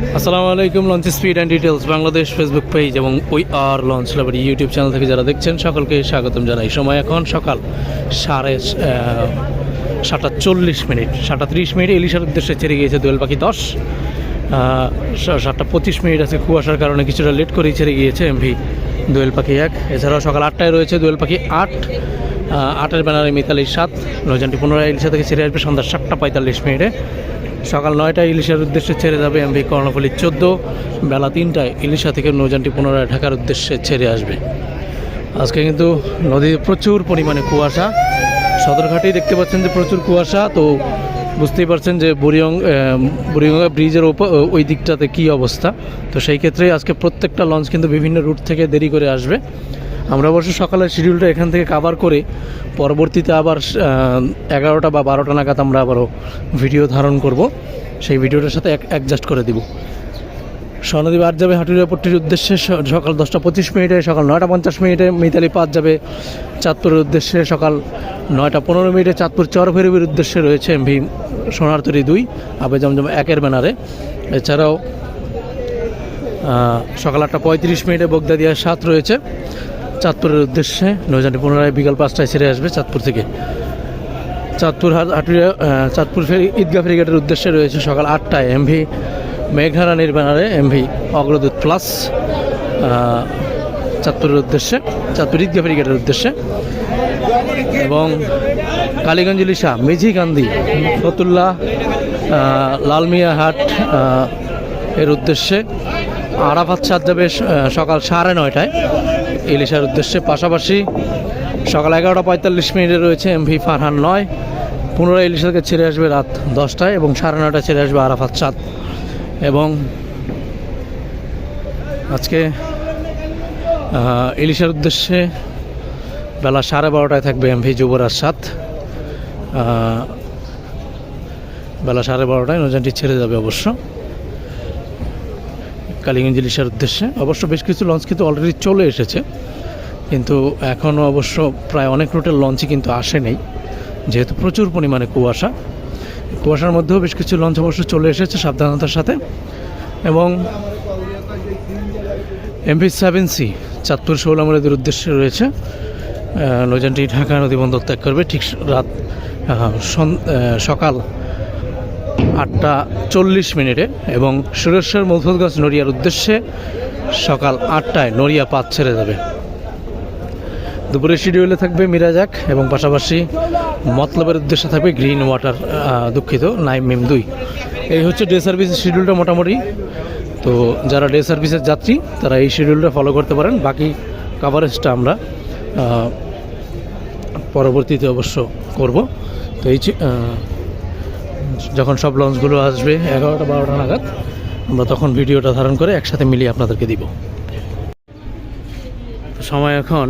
আসসালামু আলাইকুম launch speed and details Bangladesh Facebook page এবং ওই আর লঞ্চ লাভার ইউটিউব চ্যানেল থেকে যারা দেখছেন, সকলকে স্বাগতম জানাই। সময় এখন সকাল সাড়ে সাতটা চল্লিশ মিনিট, সাতটা ত্রিশ মিনিট। ইলিশার উদ্দেশ্যে ছেড়ে গিয়েছে দোয়েল পাখি দশ সাতটা পঁচিশ মিনিট আছে কুয়াশার কারণে কিছুটা লেট করেই ছেড়ে গিয়েছে এমভি দোয়েল পাখি এক। এছাড়াও সকাল আটটায় রয়েছে দোয়েল পাখি আট আটের ব্যানারে মিতালি সাত নৌজানটি পুনরায় ইলিশা থেকে ছেড়ে আসবে সন্ধ্যা সাতটা পঁয়তাল্লিশ মিনিটে। সকাল নয়টায় ইলিশার উদ্দেশ্যে ছেড়ে যাবে এমভি কর্ণফুলি চোদ্দ, বেলা তিনটায় ইলিশা থেকে নৌজানটি পুনরায় ঢাকার উদ্দেশ্যে ছেড়ে আসবে। আজকে কিন্তু নদীতে প্রচুর পরিমাণে কুয়াশা। সদরঘাটেই দেখতে পাচ্ছেন যে প্রচুর কুয়াশা, তো বুঝতেই পারছেন যে বুড়িয়ং বুড়িগঙ্গা ব্রিজের ওপর ওই দিকটাতে কী অবস্থা। তো সেই ক্ষেত্রে আজকে প্রত্যেকটা লঞ্চ কিন্তু বিভিন্ন রুট থেকে দেরি করে আসবে। আমরা অবশ্য সকালের শিডিউলটা এখান থেকে কাভার করে পরবর্তীতে আবার এগারোটা বা বারোটা নাগাদ আমরা আবারও ভিডিও ধারণ করব। সেই ভিডিওটার সাথে অ্যাডজাস্ট করে দিব। স্বর্ণদী বার যাবে হাটুরিয়া পট্টির উদ্দেশ্যে সকাল দশটা পঁচিশ মিনিটে, সকাল নয়টা পঞ্চাশ মিনিটে মিতালি পাঁচ যাবে চাঁদপুরের উদ্দেশ্যে, সকাল নয়টা পনেরো মিনিটে চাঁদপুর চরভৈরবীর উদ্দেশ্যে রয়েছে এমভি সোনারতরি দুই, আবে জমজম একের ব্যানারে এছাড়াও সকাল আটটা পঁয়ত্রিশ মিনিটে বগদাদিয়া সাত রয়েছে। চাঁদপুরের উদ্দেশ্যে নৌজানটি পুনরায় বিকাল পাঁচটায় ছেড়ে আসবে চাঁদপুর থেকে। চাঁদপুর হাট হাটুরিয়া চাঁদপুর ফেরি ঈদগাহ ফেরিঘাটের উদ্দেশ্যে রয়েছে সকাল আটটায় এমভি মেঘনারানির ব্যানারে এমভি অগ্রদূত প্লাস চাঁদপুরের উদ্দেশ্যে চাঁদপুর ঈদগাহ ফেরিঘাটের উদ্দেশ্যে। এবং কালীগঞ্জ ইলিশা মেঝিকান্দি ফতুল্লা আহ, লালমিয়া হাট এর উদ্দেশ্যে আরাফাত সাত যাবে সকাল সাড়ে নয়টায় ইলিশার উদ্দেশ্যে পাশাপাশি সকাল এগারোটা পঁয়তাল্লিশ মিনিটে রয়েছে এমভি ফারহান নয়। পুনরায় ইলিশাকে ছেড়ে আসবে রাত দশটায় এবং সাড়ে নয়টায় ছেড়ে আসবে আরাফাত সাত এবং আজকে ইলিশার উদ্দেশ্যে বেলা সাড়ে বারোটায় থাকবে এমভি যুবরাজ সাত। বেলা সাড়ে বারোটায় নৌজানটি ছেড়ে যাবে অবশ্য। কালীগঞ্জ ইলিশার উদ্দেশ্যে। অবশ্য বেশ কিছু লঞ্চ কিন্তু অলরেডি চলে এসেছে। কিন্তু এখনও অবশ্য প্রায় অনেক রুটের লঞ্চই কিন্তু আসেনি যেহেতু প্রচুর পরিমাণে কুয়াশা। কুয়াশার মধ্যেও বেশ কিছু লঞ্চ অবশ্য চলে এসেছে সাবধানতার সাথে। এবং এমভি সেভেন সি চাঁদপুর শৌলামরেদের উদ্দেশ্যে রয়েছে। নৌযানটি ঢাকা নদী বন্দর ত্যাগ করবে। ঠিক রাত সকাল আটটা চল্লিশ মিনিটে এবং সুরেশ্বর মধুরগঞ্জ নড়িয়ার উদ্দেশ্যে সকাল আটটায় নড়িয়া পাত ছেড়ে যাবে। দুপুরে শিডিউলে থাকবে মিরাজাক এবং পাশাপাশি মতলবের উদ্দেশ্যে থাকবে গ্রিন ওয়াটার দুঃখিত, নাইম মিম দুই। এই হচ্ছে ডে সার্ভিসের শিডিউলটা মোটামুটি। তো যারা ডে সার্ভিসের যাত্রী, তারা এই শিডিউলটা ফলো করতে পারেন। বাকি কাভারেজটা আমরা পরবর্তীতে অবশ্য করব। তো এই যখন সব লঞ্চগুলো আসবে, এগারোটা, বারোটা নাগাদ, আমরা তখন ভিডিওটা ধারণ করে একসাথে মিলিয়ে আপনাদেরকে দিব। সময় এখন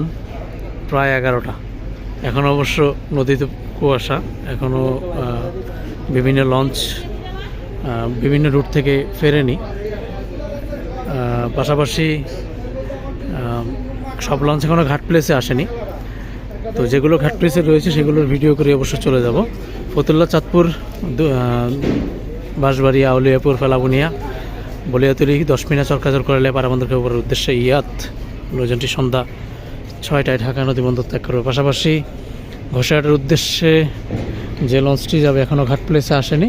প্রায় এগারোটা। এখন অবশ্য নদীতে কুয়াশা এখনও বিভিন্ন লঞ্চ বিভিন্ন রুট থেকে ফেরেনি। পাশাপাশি সব লঞ্চ এখনও ঘাট প্লেসে আসেনি। তো যেগুলো ঘাট প্লেসে রয়েছে, সেগুলোর ভিডিও করে অবশ্য চলে যাব। ফতুল্লা চাঁদপুর বাঁশবাড়ি, আউলিয়াপুর, ফেলাবুনিয়া, বলিয়াতুলি দশ মিনা চরকাচর করলে পারাবন্দরকে উপরের উদ্দেশ্যে ইয়াত। লোজনটি সন্ধ্যা ছয়টায় ঢাকা নদী বন্দর ত্যাগ করবে। পাশাপাশি ঘোষাহাটের উদ্দেশ্যে যে লঞ্চটি যাবে এখনও ঘাট প্লেসে আসেনি।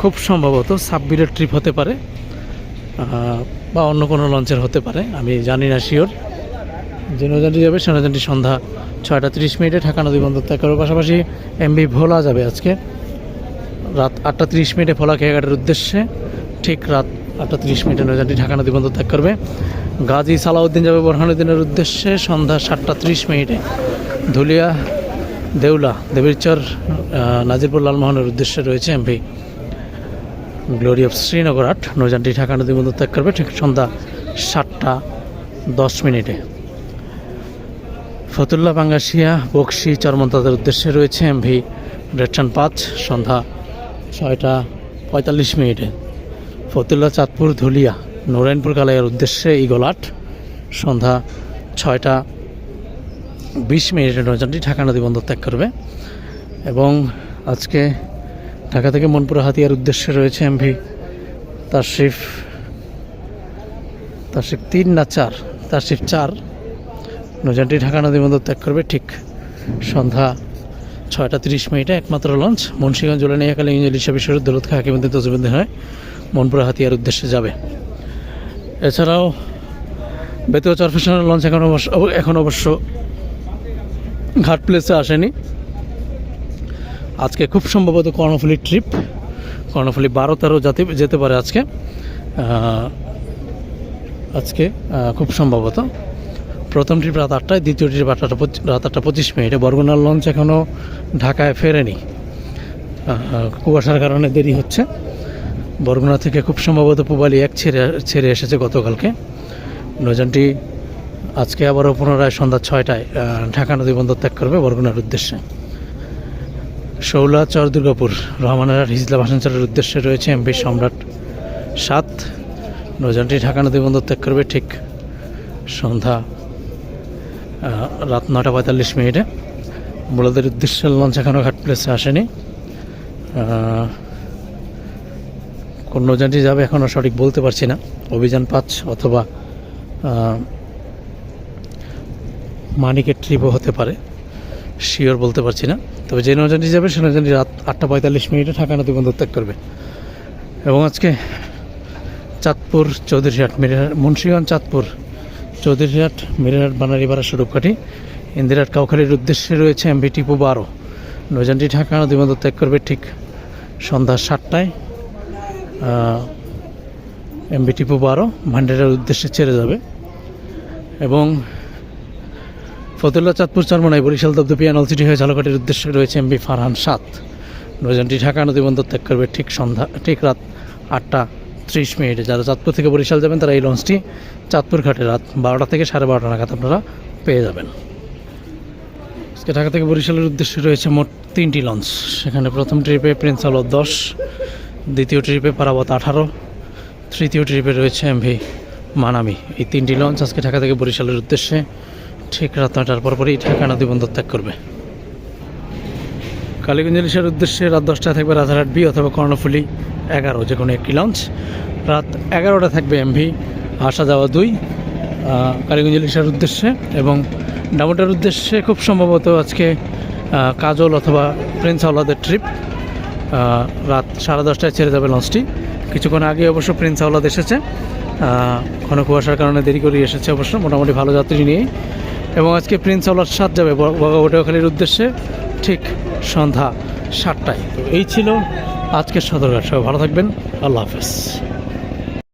খুব সম্ভবত সাব্বিরের ট্রিপ হতে পারে বা অন্য কোনো লঞ্চের হতে পারে, আমি জানি না শিওর যে নৌযানটি যাবে সে নৌযানটি সন্ধ্যা ছয়টা তিরিশ মিনিটে ঢাকা নদী বন্দর ত্যাগ করবে। পাশাপাশি এমবি ভোলা যাবে আজকে। রাত আটটা তিরিশ মিনিটে ভোলা খেয়াঘাটের উদ্দেশ্যে ঠিক রাত আটটা তিরিশ মিনিটে নৌযানটি ঢাকা নদী বন্দর ত্যাগ করবে। গাজী সালাউদ্দিন যাবে বোরহানুদ্দিনের উদ্দেশ্যে সন্ধ্যা সাতটা তিরিশ মিনিটে। ধুলিয়া, দেউলা, দেবীরচর নাজিরপুর লালমোহনের উদ্দেশ্যে রয়েছে এমভি গ্লোরি অফ শ্রীনগর আট। নৌযানটি ঢাকা নদী বন্দর ত্যাগ করবে ঠিক সন্ধ্যা সাতটা দশ মিনিটে। ফতুল্লা বাঙ্গাসিয়া বক্সি চরমন্তাদের উদ্দেশ্যে রয়েছে এমভি রেডসান পাঁচ, সন্ধ্যা ছয়টা পঁয়তাল্লিশ মিনিটে। ফতুল্লা চাঁদপুর ধুলিয়া নারায়ণপুর কালাইয়ের উদ্দেশ্যে ইগল আট, সন্ধ্যা ছয়টা বিশ মিনিটে নৌযানটি ঢাকা নদী বন্দর ত্যাগ করবে। এবং আজকে ঢাকা থেকে মনপুরা হাতিয়ার উদ্দেশ্যে রয়েছে এমভি তার শিফ তিন না চার তার শিফ চার। নৌযানটি ঢাকা নদী বন্দর ত্যাগ করবে ঠিক সন্ধ্যা ছয়টা তিরিশ মিনিটে। একমাত্র লঞ্চ, মুন্সিগঞ্জ জেলা নিয়াকালে ইঞ্জিল হিসাবে শুরু। দৌলত খা হাকিমুদ্দিন তজুবুদ্দিন হয় মনপুরা হাতিয়ার উদ্দেশ্যে যাবে। এছাড়াও বেতুয়া চরফেশনের লঞ্চ এখন অবশ্য এখন অবশ্য ঘাট প্লেসে আসেনি। আজকে খুব সম্ভবত কর্ণফুলি ট্রিপ কর্ণফুলি বারো তেরো যাতে যেতে পারে আজকে। আজকে খুব সম্ভবত। প্রথম ট্রিপ রাত আটটায়, দ্বিতীয় ট্রিপ আটটা রাত আটটা পঁচিশ মিনিটে। বরগুনার লঞ্চ এখনও ঢাকায় ফেরেনি। কুয়াশার কারণে দেরি হচ্ছে। বরগুনা থেকে খুব সম্ভবত পুবালি এক ছেড়ে ছেড়ে এসেছে গতকালকে। নৌযানটি আজকে আবারও পুনরায় সন্ধ্যা ছয়টায় ঢাকা নদী বন্দর ত্যাগ করবে বরগুনার উদ্দেশ্যে। শৌলা চর দুর্গাপুর, রহমানের হিজলা ভাষাঞ্চলের উদ্দেশ্যে রয়েছে এমপি সম্রাট সাত। নৌযানটি ঢাকা নদী বন্দর ত্যাগ করবে ঠিক সন্ধ্যা রাত নটা পঁয়তাল্লিশ মিনিটে। মূলদের উদ্দেশ্যে লঞ্চ এখনও ঘাট প্লেসে আসেনি। কোন নৌযানটি যাবে এখনও সঠিক বলতে পারছি না। অভিযান পাঁচ অথবা মানিকের ট্রিপও হতে পারে। শিওর বলতে পারছি না। তবে যে নৌযানটি যাবে, সে নৌযানটি রাত আটটা পঁয়তাল্লিশ মিনিটে ঢাকা নদী বন্দর ত্যাগ করবে। এবং আজকে চাঁদপুর চৌধুরীহাট মিরাহাট মুন্সিগঞ্জ চাঁদপুর চৌধুরীহাট মিরাহাট বানারিপাড়া স্বরূপকাঠি ইন্দিরাট, কাউখালীর উদ্দেশ্যে রয়েছে এমভি টিপু বারো। নৌযানটি ঢাকা নদী বন্দর ত্যাগ করবে ঠিক সন্ধ্যা সাতটায়। এমবি টিপু বারো ভান্ডারের উদ্দেশ্যে ছেড়ে যাবে। এবং ফতুল্লা চাঁদপুর, চরমনাই, বরিশাল দবদপিয়া নলসিটি হয়ে ঝালকাঠির উদ্দেশ্যে রয়েছে এমবি ফারহান সাত। নৌযানটি ঢাকা নদী বন্দর ত্যাগ করবে ঠিক সন্ধ্যা, ঠিক রাত আটটা। ত্রিশ মিনিটে। যারা চাঁদপুর থেকে বরিশাল যাবেন, তারা এই লঞ্চটি চাঁদপুর ঘাটে রাত বারোটা থেকে সাড়ে বারোটা নাগাদ আপনারা পেয়ে যাবেন। আজকে ঢাকা থেকে বরিশালের উদ্দেশ্যে রয়েছে মোট তিনটি লঞ্চ। সেখানে প্রথম ট্রিপে প্রিন্স আলো দশ, দ্বিতীয় ট্রিপে পারাবত আঠারো, তৃতীয় ট্রিপে রয়েছে এমভি মানামি। এই তিনটি লঞ্চ আজকে ঢাকা থেকে বরিশালের উদ্দেশ্যে ঠিক রাত নয়টার পরপরই ঢাকা নদী বন্দর ত্যাগ করবে। কালীগঞ্জ ইলিশের উদ্দেশ্যে রাত দশটায় থাকবে রাজারহাট বি অথবা কর্ণফুলি। এগারো, যে কোনো একটি লঞ্চ রাত এগারোটা থাকবে এমভি আসা যাওয়া দুই কালীগঞ্জ ইলিশের উদ্দেশ্যে এবং ডামোটার উদ্দেশ্যে খুব সম্ভবত আজকে কাজল অথবা প্রিন্স আওলাদের ট্রিপ রাত সাড়ে দশটায় ছেড়ে যাবে লঞ্চটি কিছুক্ষণ আগে অবশ্য প্রিন্স আওলাদ এসেছে। ঘন কুয়াশার কারণে দেরি করে এসেছে অবশ্য। মোটামুটি ভালো যাত্রী নিয়ে এবং আজকে প্রিন্স আওলাদ সাত যাবে বগাবটাখালির উদ্দেশ্যে ঠিক সন্ধ্যা সাতটায়। এই ছিল আজকের সদরঘাট। সবাই ভালো থাকবেন। আল্লাহ হাফেজ।